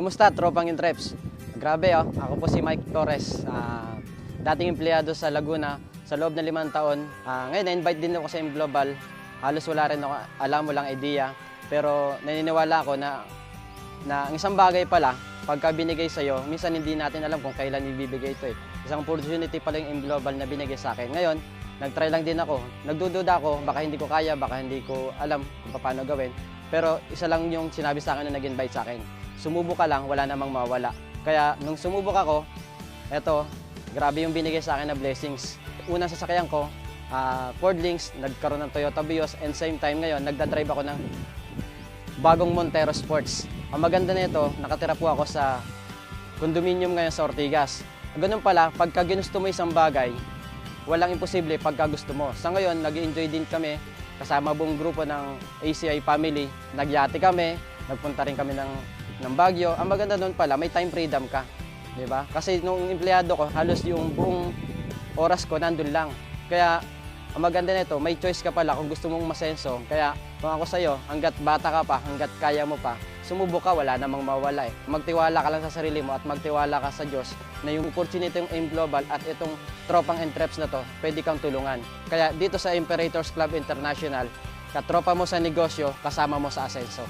Kumusta, tropang intreps? Grabe oh, ako po si Mike Torres, ah, dating empleyado sa Laguna sa loob ng limang taon. Ah, ngayon, na-invite din ako sa M Global. Halos wala rin ako alam mo lang idea. Pero naniniwala ako na, na ang isang bagay pala, pagka binigay sa'yo, minsan hindi natin alam kung kailan ibibigay ito eh. Isang opportunity pala yung M Global na binigay sa akin. Ngayon, nag-try lang din ako. Nagdududa ako, baka hindi ko kaya, baka hindi ko alam kung paano gawin. Pero isa lang yung sinabi sa akin na nag-invite sa akin. Sumubok ka lang, wala namang mawala. Kaya nung sumubok ako, eto, grabe yung binigay sa akin na blessings. Unang sasakyan ko, ah, Ford Links, nagkaroon ng Toyota Vios, and same time ngayon, nagdadrive ako ng bagong Montero Sports. Ang maganda nito, nakatira po ako sa condominium ngayon sa Ortigas. Ganun pala, pagka ginusto mo isang bagay, walang imposible pagka gusto mo. Sa ngayon, nag enjoy din kami kasama buong grupo ng ACI family. Nagyate kami, nagpunta rin kami ng, ng Baguio. Ang maganda nun pala, may time freedom ka. Di ba? Kasi nung empleyado ko, halos yung buong oras ko nandun lang. Kaya ang maganda nito, may choice ka pala kung gusto mong masenso. Kaya kung ako sa'yo, hanggat bata ka pa, hanggat kaya mo pa, sumubok ka, wala namang mawala eh. Magtiwala ka lang sa sarili mo at magtiwala ka sa Diyos na yung opportunity yung AIM Global at itong tropang entreps na to, pwede kang tulungan. Kaya dito sa Imperators Club International, katropa mo sa negosyo, kasama mo sa asenso.